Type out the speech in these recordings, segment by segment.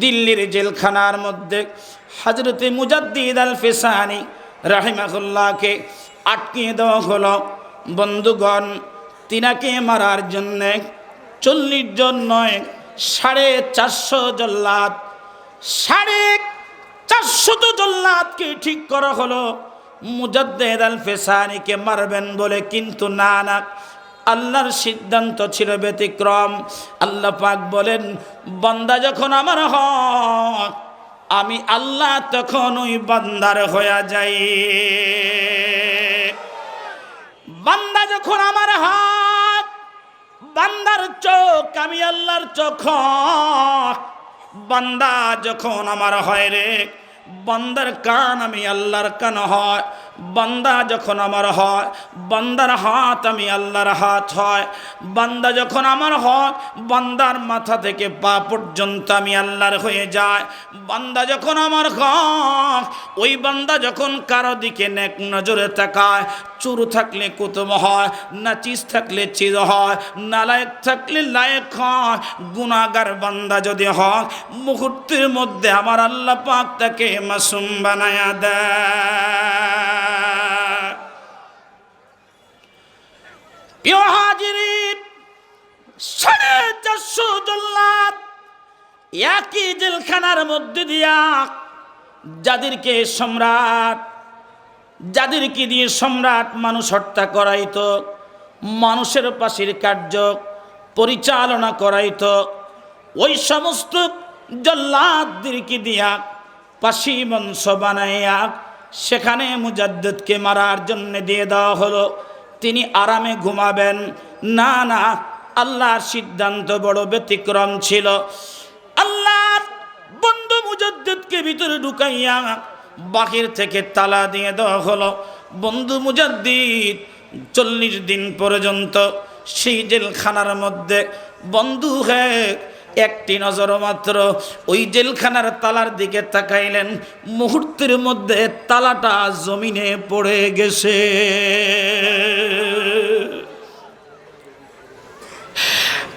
দিল্লির জেলখানার মধ্যে হজরতে মুজাদ্দিদ আল ফেসানি রাহিমাহুল্লাহকে আটকিয়ে দেওয়া হলো। বন্ধুগণ, তিনাকে মারার জন্যে চল্লিশ জন নয়, সাড়ে চারশো জল্লাদ, সাড়ে চারশত জল্লাদকে ঠিক করা হলো। মুজাদ্দেদ আল ফেসানিকে মারবেন বলে কিন্তু না না। আল্লাহর সিদ্ধান্ত ছিল ব্যতিক্রম। আল্লাহ পাক বলেন, বান্দা যখন আমার হক, আমি আল্লাহ তখন ওই বান্দার হয়ে যাই। বান্দা যখন আমার হাত বান্দার চোখ, আমি আল্লাহর চোখ বান্দা যখন আমার হয় রে, বান্দার কান আমি আল্লাহর কান হয়। বান্দা যখন আমার হয়, বান্দার হাত আমি আল্লাহর হাত হয়। বান্দা যখন আমার হয়, বান্দার মাথা থেকে পা পর্যন্ত আমি আল্লাহর হয়ে যায় বান্দা যখন আমার হয়, ওই বান্দা যখন কারও দিকে নেক নজরে তাকায়, চুরু থাকলে কুতুব হয়, নাচিস থাকলে চিজ হয়, নালায়ক থাকলে লায়ক হয় গুণাগার বান্দা যদি হয়, মুহূর্তের মধ্যে আমার আল্লাহ পাক তাকে মাসুম বানায়া দেয়। সাড়ে চারশো জল্লাদ একই জেলখানার মধ্যে দিয়া যাদেরকে সম্রাট, যাদেরকে দিয়ে সম্রাট মানুষ হত্যা করাইত, মানুষের পাশের কার্য পরিচালনা করাইত, ওই সমস্ত জল্লাদদেরকে দিয়া পাশি বংশ বানাইয়া সেখানে মুজাদ্দুদকে মারার জন্য দিয়ে দেওয়া হলো। তিনি আরামে ঘুমাবেন। না না, আল্লাহর সিদ্ধান্ত বড় ব্যতিক্রম ছিল। আল্লাহর বন্ধু মুজাদ্দুদকে ভিতরে ঢুকাইয়া বাহির থেকে তালা দিয়ে দেওয়া হলো। বন্ধু মুজাদ্দিদ চল্লিশ দিন পর্যন্ত সেই জেলখানার মধ্যে বন্ধু হয়ে একটি নজর মাত্র। ওই জেলখানার তালার দিকে তাকাইলেন। মুহূর্তের মধ্যে তালাটা জমিনে পড়ে গেছে।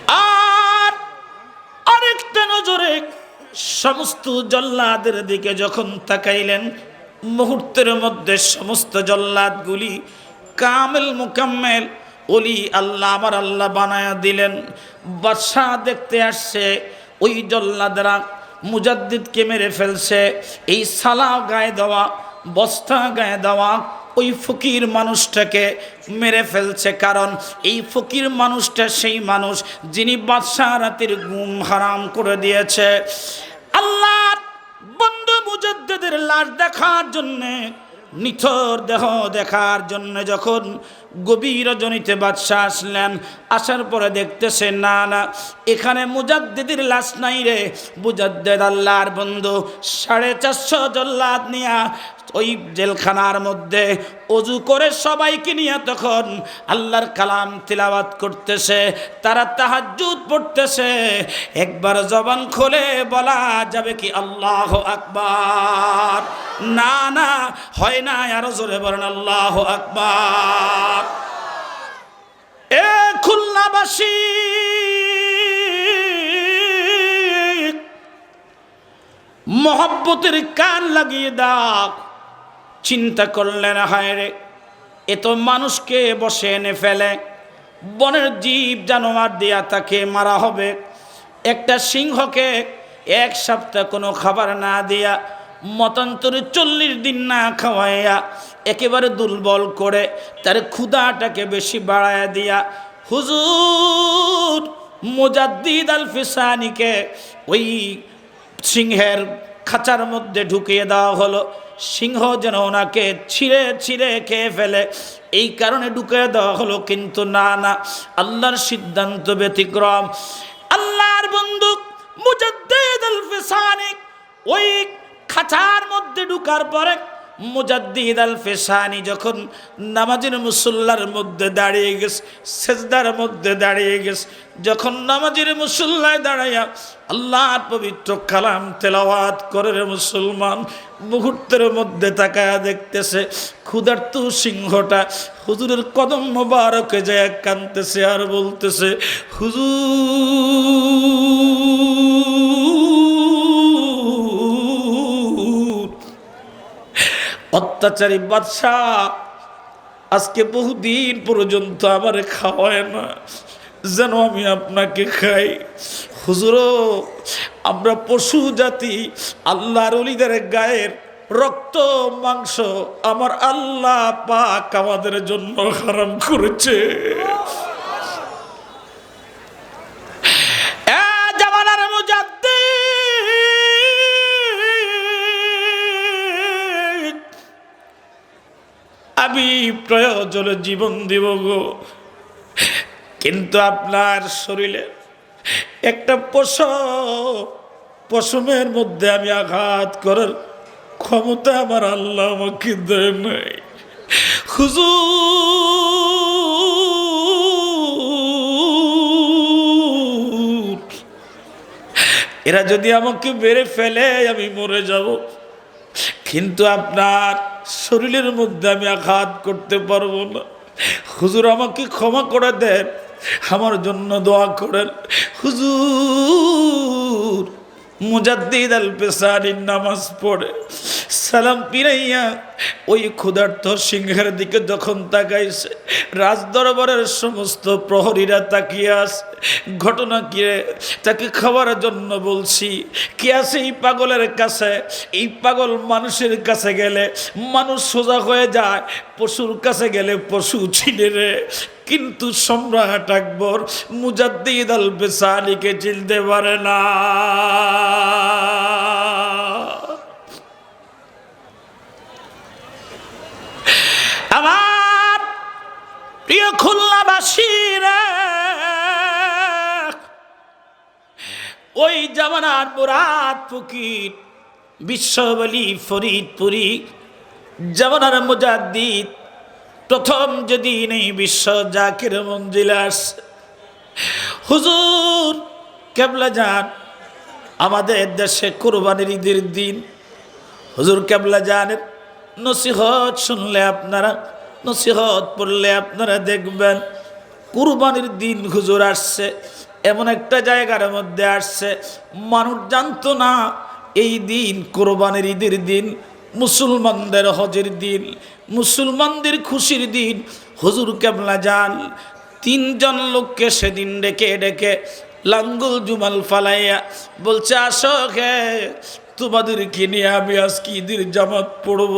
আর আরেকটা নজরে সমস্ত জল্লাদের দিকে যখন তাকাইলেন, মুহূর্তের মধ্যে সমস্ত জল্লাদগুলি কামেল মুকাম্মেল ওলি আল্লাহ, আমার আল্লাহ বানায়া দিলেন। বাদশাহ দেখতে আসছে, ওই জল্লাদরা মুজাদ্দিদকে মেরে ফেলছে। এই সালা গায়ে দেওয়া, বস্তা গায়ে দেওয়া ওই ফকির মানুষটাকে মেরে ফেলছে। কারণ এই ফকির মানুষটা সেই মানুষ যিনি বাদশাহ রাতের গুম হারাম করে দিয়েছে। আল্লাহ, বন্ধু মুজদ্দেদের লাশ দেখার জন্যে, নিথর দেহ দেখার জন্য যখন গভীর জনিতে বাদশাহ আসলেন। আসার পরে দেখতেছে, না না, এখানে মুজাদ্দিদির লাশ নাই রে। মুজাদ্দেদ আল্লাহর বন্ধু, সাড়ে চারশো জল্লাদ নিয়া ওই জেলখানার মধ্যে অজু করে সবাইকে নিয়ে তখন আল্লাহর কালাম তিলাবাত করতেছে, তারা তাহাজ্জুদ পড়তেছে। একবার জবান খোলে বলা যাবে কি আল্লাহ আকবার? না না, হয় না আরও জোরে বলেন আল্লাহ আকবার। এ মহব্বতের কান লাগিয়ে দাও। চিন্তা করলেন হায় রে, এ তো মানুষকে বসে এনে ফেলে। বনের জীব জানোয়ার দিয়া তাকে মারা হবে। একটা সিংহকে এক সপ্তাহ কোনো খাবার না দিয়া, মতান্তরে চল্লিশ দিন না খাওয়াইয়া একেবারে দুর্বল করে তার ক্ষুদাটাকে বেশি বাড়ায় দিয়া, হুজুর, মুজাদ্দিদ আল ফিসানিকে ওই সিংহের খাঁচার মধ্যে ঢুকিয়ে দেওয়া হলো। সিংহ যেন ওনাকে ছিঁড়ে ছিঁড়ে খেয়ে ফেলে। এই কারণে ঢুকিয়ে দেওয়া হলো, কিন্তু না না, আল্লাহর সিদ্ধান্ত ব্যতিক্রম। আল্লাহর বন্দুক মুজাদ্দিদ আল ফিসানিক ওই খাঁচার মধ্যে ঢুকার পরে মুজাদ্দিদ আল ফেসানি যখন নামাজের মুসল্লার মধ্যে দাঁড়িয়ে গেছে, সেজদার মধ্যে দাঁড়িয়ে গেছে, যখন নামাজের মুসল্লায় দাঁড়াইয়া আল্লাহর পবিত্র কালাম তেলাওয়াত করে মুসলমান, মুহূর্তের মধ্যে তাকায়া দেখতেছে, ক্ষুধার্ত সিংহটা হুজুরের কদম মোবারকে যায় কানতেছে আর বলতেছে, হুজুর অত্যাচারী বাদশাহ, আজকে বহুদিন পর্যন্ত আমার খাওয়ায় না, যেন আমি আপনাকে খাই। হুজুরও আমরা পশু জাতি, আল্লাহর অলিদের গায়ের রক্ত, মাংস আমার আল্লাহ পাক আমাদের জন্য হারাম করেছে। আমি প্রয়োজনে জীবন দিব গো। কিন্তু আপনার শরীরে একটা পশম পশমের মধ্যে আমি আঘাত করার ক্ষমতা আমার আল্লাহ আমাকে দেয় নাই। হুজুর, এরা যদি আমাকে বেড়ে ফেলে, আমি মরে যাব। কিন্তু আপনার শরীরের মধ্যে আমি আঘাত করতে পারব না। হুজুর আমাকে ক্ষমা করে দেন, আমার জন্য দোয়া করেন। হুজুর মুজাদ্দিদ আল পেসারির নামাজ পড়ে। সালাম পিরাইয়া ওই ক্ষুধার্ত সিংহের দিকে যখন তাকাইছে রাজ দরবারের সমস্ত প্রহরীরা তাকিয়ে আসে ঘটনা কি? তাকে খাওয়ার জন্য বলছি, কে আছে এই পাগলের কাছে? এই পাগল মানুষের কাছে গেলে মানুষ সোজা হয়ে যায়, পশুর কাছে গেলে পশু ছিনে রে। কিন্তু সম্রাট আকবর মুজাদ্দিদ আল বেসারিকে চিনতে পারে না আমার প্রিয় খুলনাবাসীরা ওই জামানার মুরাদ ফকির, বিশ্ববলী ফরিদপুরি, জামানার মুজাদ্দিদ, প্রথম যেদিন এই বিশ্ব জাকির মঞ্জিলাস হুজুর, কেবলা যান, আমাদের দেশে কোরবানির ঈদের দিন। হুজুর, কেবলা জানের নসিহত শুনলে আপনারা নসিহত পড়লে আপনারা দেখবেন কুরবানির দিন হুজুর আসছে, এমন একটা জায়গার মধ্যে আসছে, মানুষ জানতো না এই দিন কোরবানির ঈদের দিন, মুসলমানদের হজের দিন, মুসলমানদের খুশির দিন, হুজুর কেবলা যান, তিনজন লোককে সেদিন ডেকে ডেকে লাঙ্গুল জুমাল ফালাইয়া বলছে, আসো হে তোমাদেরকে নিয়ে আমি আজকে ঈদের জামাত পড়ব।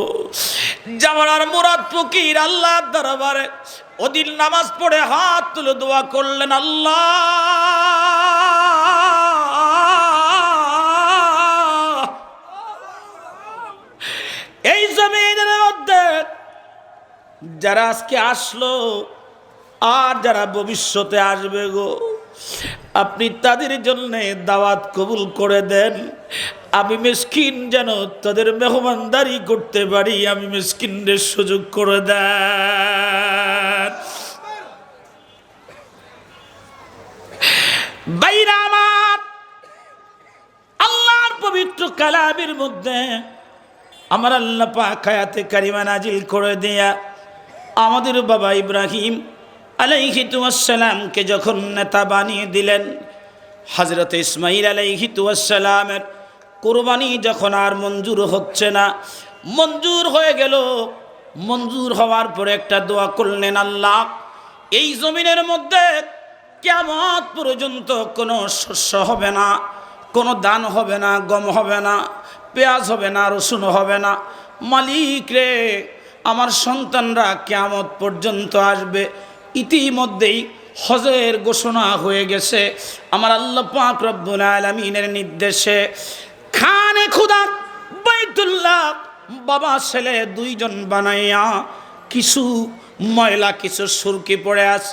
জামানার মুরাদ ফকির আল্লাহ দরবারে ওদিন নামাজ পড়ে হাত তুলে দোয়া করলেন, আল্লাহ! এই জমিনের মধ্যে যারা আজকে আসলো, আর যারা ভবিষ্যতে আসবে গো আপনি তাদের জন্যে দাওয়াত কবুল করে দেন। আমি মিসকিন যেন তাদের মেহমানদারি করতে পারি, আমি মিসকিনদের সুযোগ করে দেন। আল্লাহর পবিত্র কালামের মধ্যে আমার আল্লাহ পাক হায়াতে কারিমা নাজিল করে দেয়া। আমাদের বাবা ইব্রাহিম আলাইহিতুয়াসালামকে যখন নেতা বানিয়ে দিলেন হজরত ইসমাইল আলাইহিতুয়াসালামের কোরবানি যখন আর মঞ্জুর হচ্ছে না, মঞ্জুর হয়ে গেল। মঞ্জুর হওয়ার পরে একটা দোয়া করলেন, আল্লাহ, এই জমিনের মধ্যে কেমন পর্যন্ত কোনো শস্য হবে না, কোনো দান হবে না, গম হবে না, পেঁয়াজ হবে না, রসুন হবে না। মালিক রে, আমার সন্তানরা কেমত পর্যন্ত আসবে। ইতিমধ্যেই হজের ঘোষণা হয়ে গেছে। আমার আল্লাহ পাক রব্বুল আলমিনের নির্দেশে খানে খুদা বাইতুল্লাহ বাবা, ছেলে দুইজন বানাইয়া কিছু ময়লা, কিছু সুরকি পড়ে আস।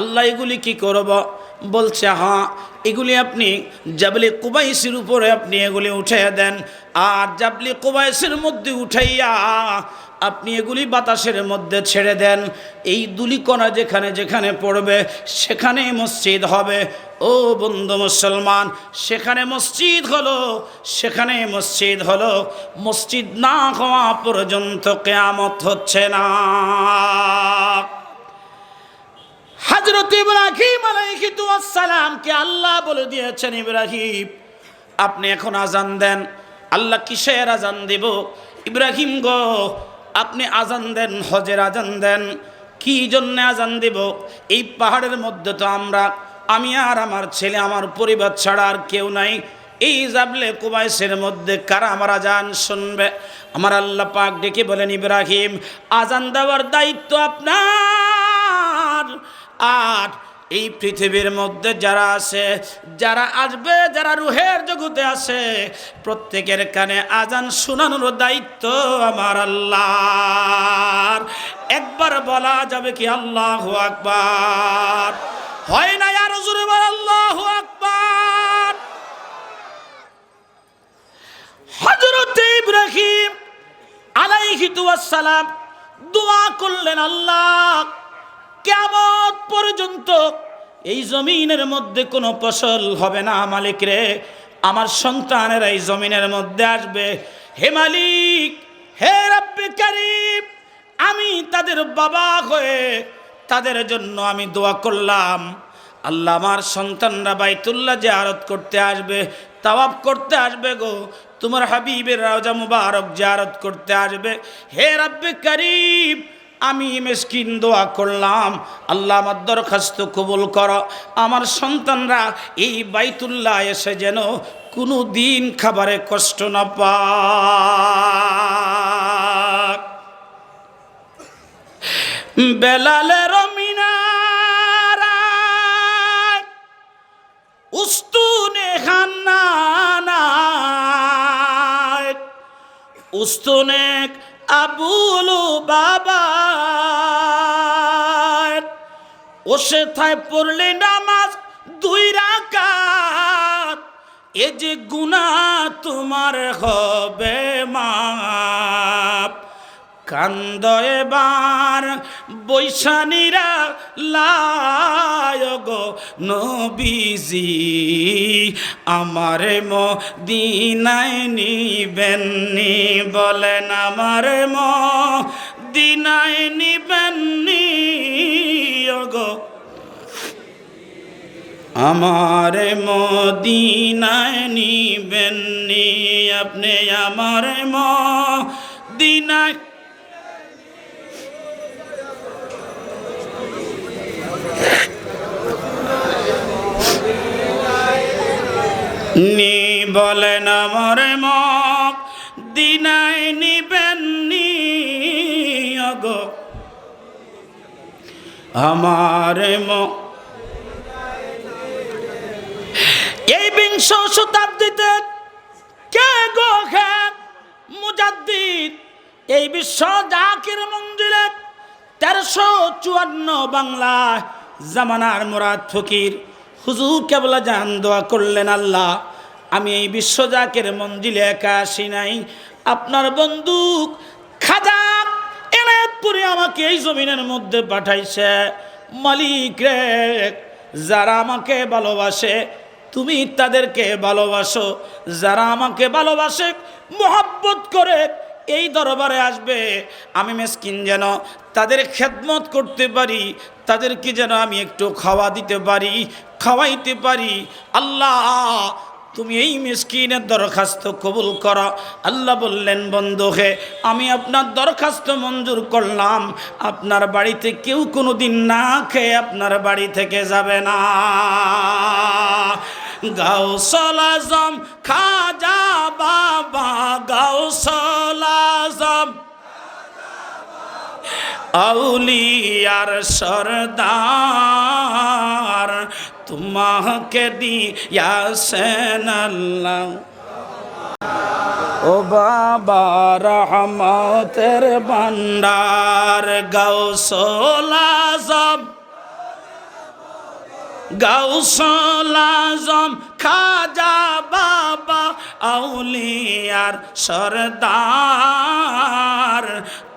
আল্লাহ এগুলি কি করব? বলছে হ্যাঁ এগুলি আপনি জাবলি কুবাইসির উপরে আপনি এগুলি উঠে দেন। আর জাবলি কুবাইসের মধ্যে উঠাইয়া আপনি এগুলি বাতাসের মধ্যে ছেড়ে দেন। এই দুলিকণা যেখানে যেখানে পড়বে সেখানে মসজিদ হবে। ও বন্ধু মুসলমান, সেখানে মসজিদ হলো সেখানে মসজিদ হলো। মসজিদ না হওয়া পর্যন্ত কেয়ামত হচ্ছে না। হজরত ইব্রাহিম আলাইহিতুয়াসসালামকে আল্লাহ বলে দিয়েছেন, ইব্রাহিম, আপনি এখন আজান দেন। আল্লাহ কিসের আজান দেব? ইব্রাহিম গো আপনি আজান দেন, হজের আজান দেন, কি জন্য আজান দিব? এই পাহাড়ের মধ্যে তো আমরা, আমি আর আমার ছেলে, আমার পরিবার ছাড়া আর কেউ নাই। এই জাবলে কুবাইসের মধ্যে কারা আমার আজান শুনবে? আমার আল্লাহ পাক ডেকে বলেন, ইব্রাহিম, আজান দেওয়ার দায়িত্ব আপনার। আর এই পৃথিবীর মধ্যে যারা আছে, যারা আসবে, যারা রুহের জগতে আছে, প্রত্যেকের কানে আজান শোনানোর দায়িত্ব আমার আল্লাহর। একবার বলা যাবে কি আল্লাহ আকবার? হয় না আর জোরে আল্লাহ আকবার? হজরত ইব্রাহিম আলাইহি সালাম দোয়া করলেন আল্লাহ। কেমন পর্যন্ত এই জমিনের মধ্যে কোনো ফসল হবে না, মালিক রে। আমার সন্তানেরা এই জমিনের মধ্যে আসবে, হে মালিক, হে রব্বে কারিম, আমি তাদের বাবা হয়ে তাদের জন্য আমি দোয়া করলাম। আল্লাহ আমার সন্তানরা বাইতুল্লাহ যে আরত করতে আসবে তাওয়াব করতে আসবে গো। তোমার হাবিবের রাজা মুবারক যে আরত করতে আসবে। হে রব্বে করিম আমি মেসকিন দোয়া করলাম। আল্লাহ আমার দরখাস্ত কবুল কর। আমার সন্তানরা এই বাইতুল্লাহ এসে যেন কোনো দিন খাবারে কষ্ট না পাক। বেলালের উস্তুনে খান্নানায় উস্তুনে আবুলু বাবা ও সেথায় পড়লে নামাজ দুই রাকাত। এ যে গুণা তোমার হবে মাপ কান্দ এবার, বৈশানীরা লায়গ নবীজি, আমারে ম নিবেন নি বলেন আমারে ম দিনায় নিবেন নি গো। আমারে মদিনায় নিবেন নি আপনি, আমারে মদিনায় নি বলেন আমার মক দিনায় নিবেন নি, অগো। আমার মক। এই বিংশ শতাব্দীতে কে গো খে মুজাদ্দিদ? এই বিশ্ব জাকির মঞ্জিলে তেরোশো চুয়ান্ন বাংলা জামানার মুরাদ ফকির। হুজুর কেবলা জান দোয়া করলেন আল্লাহ। আমি এই বিশ্ব জাকের মঞ্জিলে একা আসি নাই। আপনার বন্দুক খাজা এনায়তপুরে আমাকে এই জমিনের মধ্যে পাঠাইছে। মালিক রে, যারা আমাকে ভালোবাসে, তুমি তাদেরকে ভালোবাসো। যারা আমাকে ভালোবাসে, মোহাব্বত করে এই দরবারে আসবে, আমি মেসকিন যেন তাদের খেদমত করতে পারি, তাদেরকে যেন আমি একটু খাওয়া দিতে পারি, খাওয়াইতে পারি। আল্লাহ, তুমি এই মিসকিনের দরখাস্ত কবুল করো। আল্লাহ বললেন, বন্ধু হে, আমি আপনার দরখাস্ত মঞ্জুর করলাম। আপনার বাড়িতে কেউ কোনো দিন না খেয়ে আপনার বাড়ি থেকে যাবে না। গাউসল আজম খাজা বাবা গাউসল আজম আউলিয়ার সরদার, তোমাকে দিয়াছেন ও বাবা, রহমতের ভান্ডার গাউসল আজম গাউসল আজম খাজা বাবা আউলিয়ার সরদার।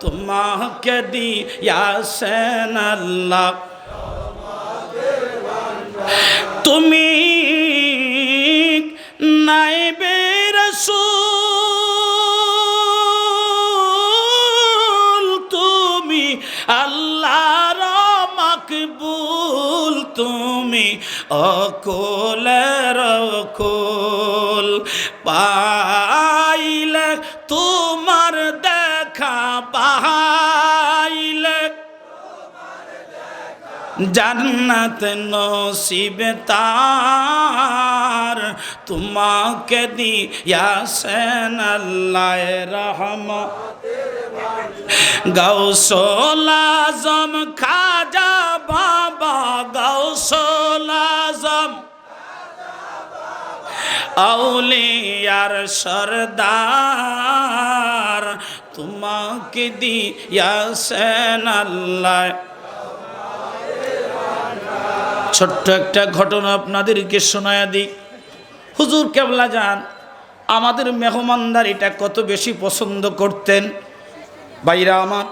তোমাকে দিয়াছেন আল্লাহ। তুমি নাইবে রসুল অকোলের কোল পাইলে তোমার দেখা পাইলে জান্নাত নসিব তার তোমাকে দিয়াছেন আল্লাহ রহম গৌসলা জম খাজা বাবা গৌসল আউলিয়ার সরদার, তোমাকে দিয়াছেন আল্লাহ। ছোট্ট একটা ঘটনা আপনাদেরকে শোনায়া দিই। হুজুর কেবলা যান, আমাদের মেহমানদার এটা কত বেশি পছন্দ করতেন। বাইরা আমার,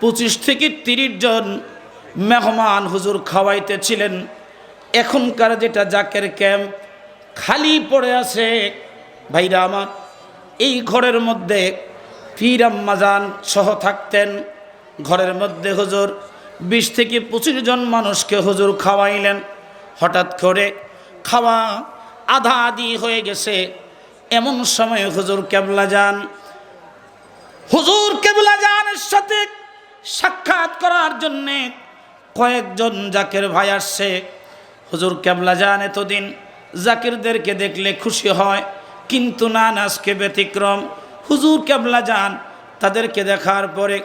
পঁচিশ থেকে তিরিশ জন মেহমান হুজুর খাওয়াইতেছিলেন। এখনকার যেটা জাকের ক্যাম্প খালি পড়ে আছে। ভাইরা আমার, এই ঘরের মধ্যে ফির আম্মাজান সহ থাকতেন। ঘরের মধ্যে হুজুর বিশ থেকে পঁচিশ জন মানুষকে হুজুর খাওয়াইলেন। হঠাৎ করে খাওয়া আধা আধি হয়ে গেছে। এমন সময় হুজুর কেবলা যান। হুজুর কেবলা জানের সাথে সাক্ষাৎ করার জন্যে কয়েকজন জাকের ভাই আসছে। হুজুর কেবলা যান এতদিন। জাকিরদেরকে দেখলে খুশি হয়। কিন্তু না নাচকে ব্যতিক্রম। হুজুর কেবলা যান, তাদেরকে দেখার পরে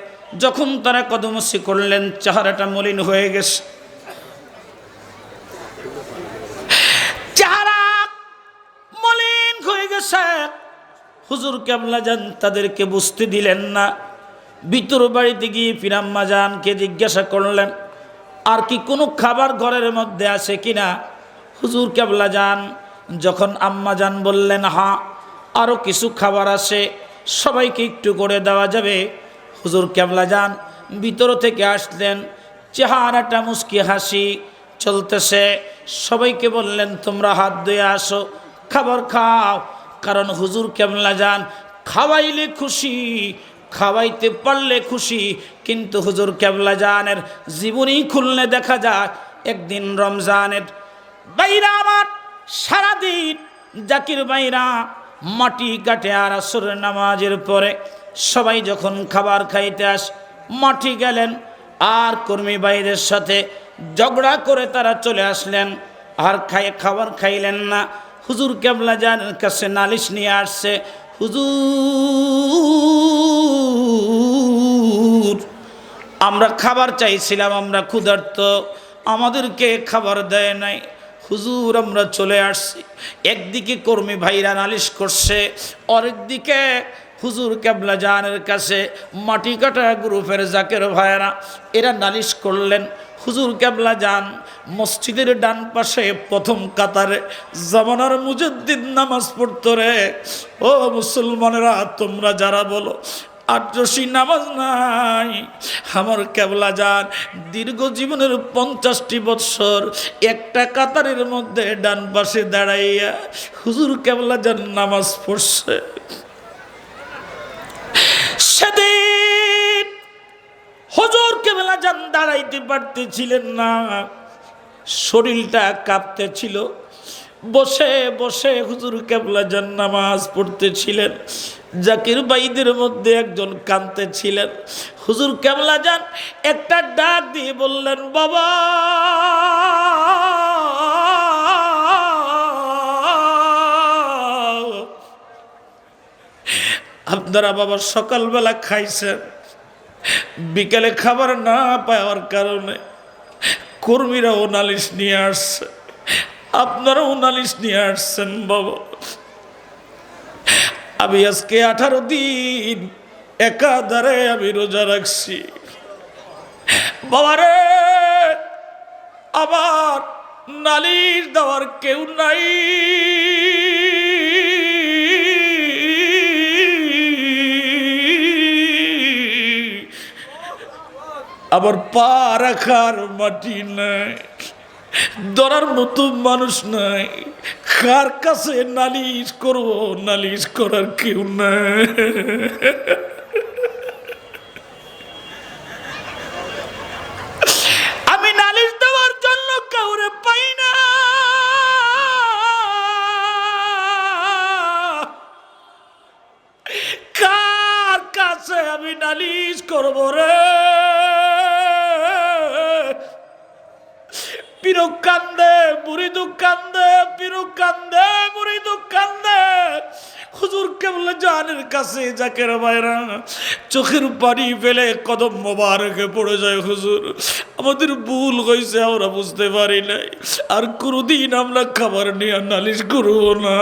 যখন তারা কদমসি করলেন, চেহারাটা মলিন হয়ে গেছে। মলিন হয়ে গেছে। হুজুর কেবলা যান, তাদেরকে বুঝতে দিলেন না। ভিতর বাড়িতে গিয়ে ফিরাম্মা জানকে জিজ্ঞাসা করলেন, আর কি কোনো খাবার ঘরের মধ্যে আছে কিনা? হুজুর কেবলা যান। যখন আম্মা যান বললেন, হা আরও কিছু খাবার আছে, সবাইকে একটু করে দেওয়া যাবে। হুজুর কেবলা যান, ভিতর থেকে আসলেন, চেহারাটা মুস্কি হাসি চলতেছে। সবাইকে বললেন, তোমরা হাত ধুয়ে আসো, খাবার খাও। কারণ হুজুর কেমলা যান, খাওয়াইলে খুশি, খাওয়াইতে পারলে খুশি। কিন্তু হুজুর কেবলা জানের জীবনী খুললে দেখা যায়, একদিন রমজানের বাইরা আমার সারাদিন জাকির বাইরা মাটি কাটে আর আসর নামাজের পরে সবাই যখন খাবার খাইতে আস মাটি গেলেন। আর কর্মী বাইদের সাথে ঝগড়া করে তারা চলে আসলেন। আর খাই খাবার খাইলেন না। হুজুর কেবলা জানের কাছে নালিশ নিয়ে আসছে, হুজুর, আমরা খাবার চাইছিলাম, আমরা ক্ষুধার্ত, আমাদেরকে খাবার দেয় নাই। হুজুর, আমরা চলে আসছি। একদিকে কর্মী ভাইরা নালিশ করছে, আরেকদিকে হুজুর কেবলা জানের কাছে মাটি কাটা গ্রুপের জাকের ভাইয়েরা, এরা নালিশ করলেন, হুজুর কেবলা যান মসজিদের ডান পাশে প্রথম কাতারে জামানার মুজদ্দিন নামাজ পড়তো রে। ও মুসলমানেরা, তোমরা যারা বলো আটরশি নামাজ নাই। আমার কেবলা যান দীর্ঘ জীবনের পঞ্চাশটি বৎসর একটা কাতারের মধ্যে ডান পাশে দাঁড়াইয়া হুজুর কেবলা যান নামাজ পড়ছে। সেদিন হজর কেবলা যান দাঁড়াইতে পারতেছিলেন না, শরীরটা কাঁপতেছিল। বসে বসে হুজুর কেবলা যান নামাজ পড়তেছিলেন। জাকির বাইদের মধ্যে একজন কাঁদতে ছিলেন হুজুর কেবলা যান, একটা ডাক দিয়ে বললেন, বাবা! আপনারা বাবা সকালবেলা খাইছেন। বিকেলে খাবার না পাওয়ার কারণে কর্মীরাও নালিশ নিয়ে আসছে। আপনারাও নালিশ নিয়ে আসছেন, বাবা। আমি আজকে আঠারো দিন একাধারে আমি রোজা রাখছি। বাবারে আবার নালিশ দেওয়ার কেউ নাই। আবার পা রাখার মাটি নাই। ধরার মতো মানুষ নাই। কার কাছে নালিশ করব? নালিশ করার কেউ নাই। আমি নালিশ দেওয়ার জন্য কাউরে পাই না। কার কাছে আমি নালিশ করব রে? কাছে জাকের বাইরা চোখের পানি ফেলে কদম মোবারকে পড়ে যায় হুজুর। আমাদের ভুল হয়েছে আমরা বুঝতে পারি নাই। আর কোনোদিন আমরা খাবার নিয়ে নালিশ করব না।